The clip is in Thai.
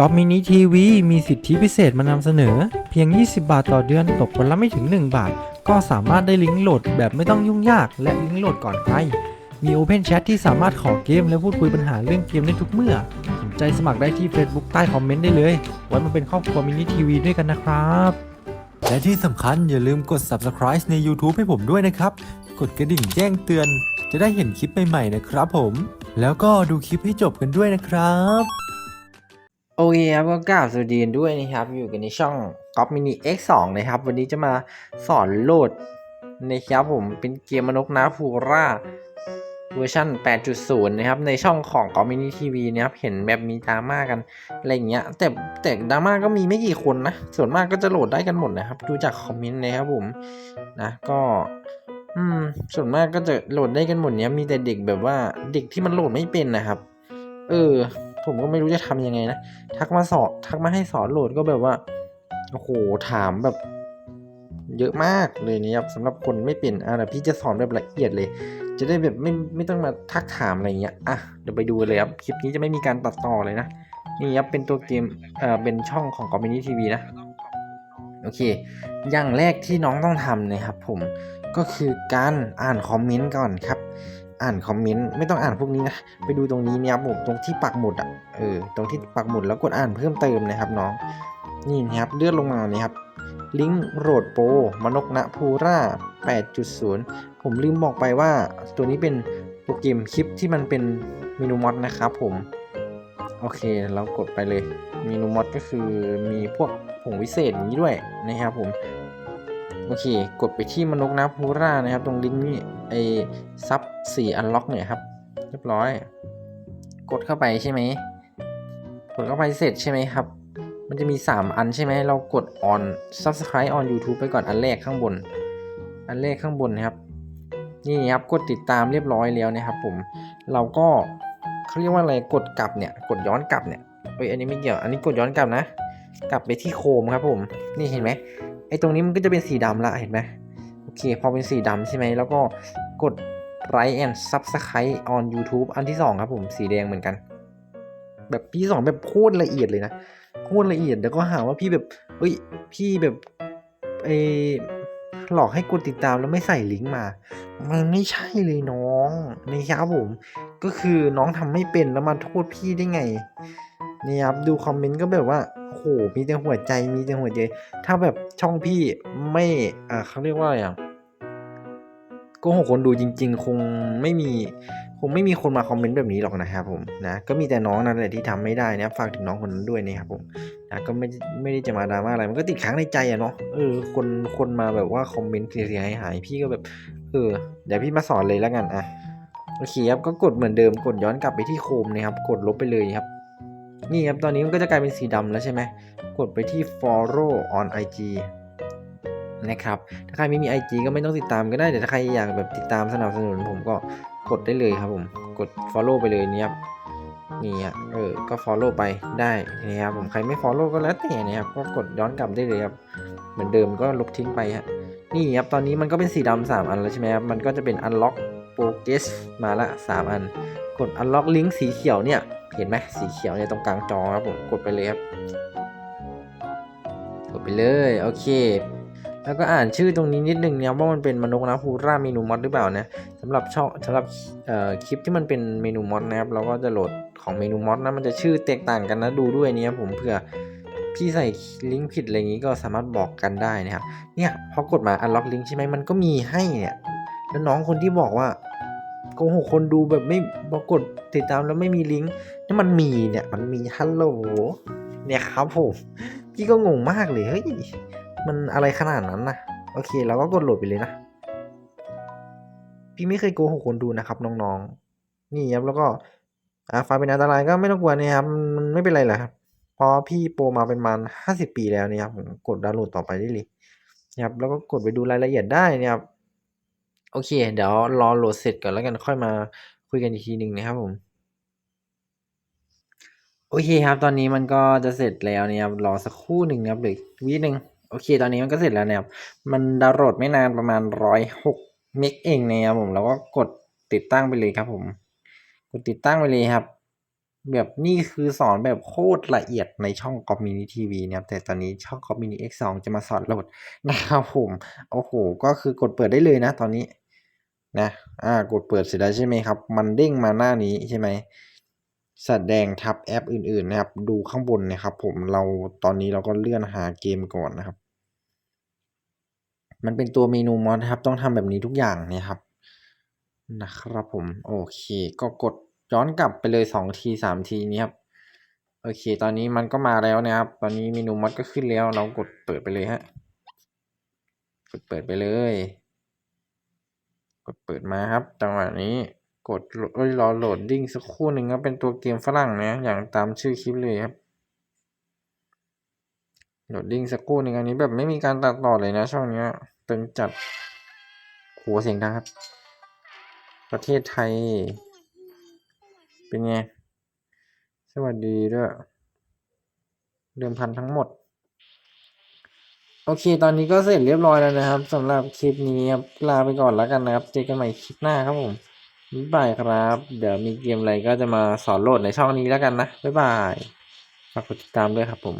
กอล์ฟมินิทีวีมีสิทธิพิเศษมานำเสนอ เพียง 20 บาทต่อเดือนตกคนละไม่ถึง 1 บาท ก็สามารถได้ลิงก์โหลดแบบไม่ต้องยุ่งยาก และลิงก์โหลดก่อนใคร มี Open Chat ที่สามารถขอเกม และพูดคุยปัญหาเรื่องเกมได้ทุกเมื่อ สนใจสมัครได้ที่ Facebook ใต้คอมเมนต์ได้เลย ไว้มาเป็นครอบครัวมินิทีวีด้วยกันนะครับ และที่สำคัญอย่าลืมกด Subscribe ใน YouTube ให้ผมด้วยนะครับ กดกระดิ่งแจ้งเตือน จะได้เห็นคลิปใหม่ๆนะครับผม แล้วก็ดูคลิปให้จบกันด้วยนะครับ โอเคครับก็กราบสวัสดีกันด้วยนะครับ อยู่กันในช่อง g o p Mini X2 นะครับ วันนี้จะมาสอนโหลดนะครับผมเป็นเกมมนกนาภูราเวอร์ชัน8.0 นะครับ ในช่องของ g o p Mini TV นะครับ เห็นแบบมีดราม่ากัน อะไรเงี้ย แต่แต่ดราม่าก็มีไม่กี่คนนะ ส่วนมากก็จะโหลดได้กันหมดนะครับ ดูจากคอมเมนต์นะครับผมนะก็อืมส่วนมากก็จะโหลดได้กันหมดเนี้ยมีแต่เด็กแบบว่าเด็กที่มันโหลดไม่เป็นนะครับ เออ ผมก็ไม่รู้จะทำยังไงนะทักมาสอนทักมาให้สอนโหลดก็แบบว่าโอ้โหถามแบบ เยอะมากเลยนะครับสำหรับคนไม่เป็นอะเดี๋ยวพี่จะสอนแบบละเอียดเลย จะได้แบบไม่ไม่ต้องมาทักถามอะไรเงี้ยอะเดี๋ยวไปดูเลยครับคลิปนี้จะไม่มีการตัดต่อเลยนะนี่ครับเป็นตัวเกมเอ่อเป็นช่องของ c o m m u n i t y TV นะโอเค อย่างแรกที่น้องต้องทำนะครับผมก็คือการอ่านคอมเมนต์ก่อนครับ อ่านคอมเมนต์ไม่ต้องอ่านพวกนี้นะไปดูตรงนี้เนี่ยครับผมตรงที่ปักหมุดอะเออตรงที่ปักหมุดแล้วกดอ่านเพิ่มเติมนะครับน้องนี่นะครับเลื่อนลงมาเนี่ยครับลิงก์โหลดโปรมนกนะพูร่า 8.0 ผมลืมบอกไปว่าตัวนี้เป็นโปรแกรมคลิปที่มันเป็นเมนูมอดนะครับผม โอเคเรากดไปเลยเมนูมอดก็คือมีพวกผงวิเศษอย่างนี้ด้วยนะครับผม โอเค กดไปที่มนกนะพูร่านะครับ ตรงลิงก์นี้ ไอซับ4อันล็อกเนี่ยครับ เรียบร้อย กดเข้าไปใช่ไหมกดเข้าไปเสร็จใช่ไหมครับ มันจะมี 3 อันใช่ไหมเรากด on subscribe on YouTube ไปก่อนอันแรกข้างบน อันแรกข้างบนนะครับ นี่ครับกดติดตามเรียบร้อยแล้วนะครับ ผม เราก็เขาเรียกว่าอะไรกดกลับเนี่ย กดย้อนกลับเนี่ยเอ้ยอันนี้ไม่เกี่ยว อันนี้กดย้อนกลับนะ กลับไปที่โคมครับผม นี่เห็นไหมไอ้ตรงนี้มันก็จะเป็นสีดำละเห็นไหม โอเค พอเป็นสีดำใช่ไหม แล้วก็กด like and subscribe on YouTube อันที่ 2 ครับผมสีแดงเหมือนกัน แบบพี่สอนแบบโคตรละเอียดเลยนะโคตรละเอียดเดี๋ยวก็หาว่าพี่แบบเฮ้ยพี่แบบเอหลอกให้กดติดตามแล้วไม่ใส่ลิงก์มา มันไม่ใช่เลยน้องนะครับผม ก็คือน้องทำไม่เป็นแล้วมาโทษพี่ได้ไง นี่ครับดูคอมเมนต์ก็แบบว่าโอ้โหมีแต่หัวใจมีแต่หัวใจ ถ้าแบบช่องพี่ไม่อ่าเขาเรียกว่าอะไรอะโก็หกคนดูจริง ๆ คงไม่มีคงไม่มีคนมาคอมเมนต์แบบนี้หรอกนะครับผมนะก็มีแต่น้องนั่นแหละที่ทำไม่ได้นะฝากถึงน้องคนนั้นด้วยนะครับผมนะก็ไม่ไม่ได้จะมาดราม่าอะไรมันก็ติดค้างในใจอะเนาะเออคนคนมาแบบว่าคอมเมนต์เสียหายหายพี่ก็แบบเออเดี๋ยวพี่มาสอนเลยแล้วกันอะโอเคครับก็กดเหมือนเดิมกดย้อนกลับไปที่โคมนะครับกดลบไปเลยครับ นี่ครับ ตอนนี้มันก็จะกลายเป็นสีดำแล้วใช่ไหม กดไปที่ follow on IG นะครับ ถ้าใครไม่มี IG ก็ไม่ต้องติดตามก็ได้ แต่ถ้าใครอยากแบบติดตามสนับสนุนผมก็กดได้เลยครับผม กด follow ไปเลยนี่ครับ นี่อะเออ ก็ follow ไปได้นะครับผม ใครไม่ follow ก็แล้วแต่นะครับ ก็กดย้อนกลับได้เลยครับ เหมือนเดิมก็ลบทิ้งไปฮะ นี่ครับ ตอนนี้มันก็เป็นสีดำสามอันแล้วใช่ไหมครับ มันก็จะเป็น unlock progress มาละสามอัน กด unlock link สีเขียวเนี่ย เห็นไหมสีเขียวเนี่ยตรงกลางจอครับผม กดไปเลยครับ กดไปเลย โอเค แล้วก็อ่านชื่อตรงนี้นิดนึงเนี่ยว่ามันเป็นมนกนะพูราเมนูมอดหรือเปล่านะสำหรับช่องสำหรับคลิปที่มันเป็นเมนูมอดนะครับเราก็จะโหลดของเมนูมอดนะมันจะชื่อแตกต่างกันนะดูด้วยเนี่ยผมเผื่อพี่ใส่ลิงก์ผิดอะไรอย่างนี้ก็สามารถบอกกันได้นะครับ เนี่ยพอกดมา unlock link ใช่ไหมมันก็มีให้เนี่ย แล้วน้องคนที่บอกว่า โกหกคนดูแบบไม่บอกกดติดตามแล้วไม่มีลิงก์นี่มันมีเนี่ยมันมีฮัลโหลเนี่ยครับผมพี่ก็งงมากเลยเฮ้ยมันอะไรขนาดนั้นนะโอเคเราก็กดโหลดไปเลยนะ พี่ไม่เคยโกหกคนดูนะครับ น้องๆ นี่ครับแล้วก็อ่าไฟล์เป็นอันตรายก็ไม่ต้องกลัวนะครับมันไม่เป็นไรหรอกครับเพราะพี่โปรมาเป็นมาณห้าสิบปีแล้วเนี่ยครับผมกดดาวน์โหลดต่อไปได้เลยนะครับแล้วก็กดไปดูรายละเอียดได้เนะครับ โอเค เดี๋ยวรอโหลดเสร็จก่อนแล้วกันค่อยมาคุยกันอีกทีหนึ่งนะครับผม โอเคครับ ตอนนี้มันก็จะเสร็จแล้วเนี่ยครับรอสักครู่หนึ่งนะครับหรือวิหนึ่งโอเค ตอนนี้มันก็เสร็จแล้วนะครับ มันดาวน์โหลดไม่นานประมาณร้อยหกเมกเองนะครับผมแล้วก็กดติดตั้งไปเลยครับผม กดติดตั้งไปเลยครับ แบบนี่คือสอนแบบโคตรละเอียดในช่องกอมมินิทีวีนะครับ แต่ตอนนี้ช่องกอมมินิ X2 จะมาสอนโหลดนะครับผมโอ้โห ก็คือกดเปิดได้เลยนะตอนนี้นะอ่ากดเปิดเสร็จแล้วใช่ไหมครับ มันเด้งมาหน้านี้ใช่ไหมแสดงทับแอปอื่นๆนะครับ ดูข้างบนนะครับ ผมเราตอนนี้เราก็เลื่อนหาเกมก่อนนะครับ มันเป็นตัวเมนูมอดครับ ต้องทำแบบนี้ทุกอย่างนะครับ นะครับผม โอเค ก็กด ย้อนกลับไปเลยสองทีสามทีนี้ครับ โอเค ตอนนี้มันก็มาแล้วนะครับ ตอนนี้เมนูมอดก็ขึ้นแล้ว เรากดเปิดไปเลยฮะ กดเปิดไปเลย กดเปิดมาครับ จังหวะนี้ กดเอ้ยรอโหลดดิ้งสักครู่หนึ่งครับเป็นตัวเกมฝรั่งนะ อย่างตามชื่อคลิปเลยครับโหลดดิ้งสักครู่หนึ่งอันนี้แบบไม่มีการตัดต่อเลยนะ ช่องนี้ยตึงจัดโหเสียงดังครับ ประเทศไทย เป็นไง สวัสดีด้วยเดิมพันทั้งหมด โอเค ตอนนี้ก็เสร็จเรียบร้อยแล้วนะครับสำหรับคลิปนี้ครับลาไปก่อนแล้วกันนะครับ เจอกันใหม่คลิปหน้าครับผมบ๊ายบายครับ เดี๋ยวมีเกมอะไรก็จะมาสอนโหลดในช่องนี้แล้วกันนะ บ๊ายบาย ฝากกดติดตามด้วยครับผม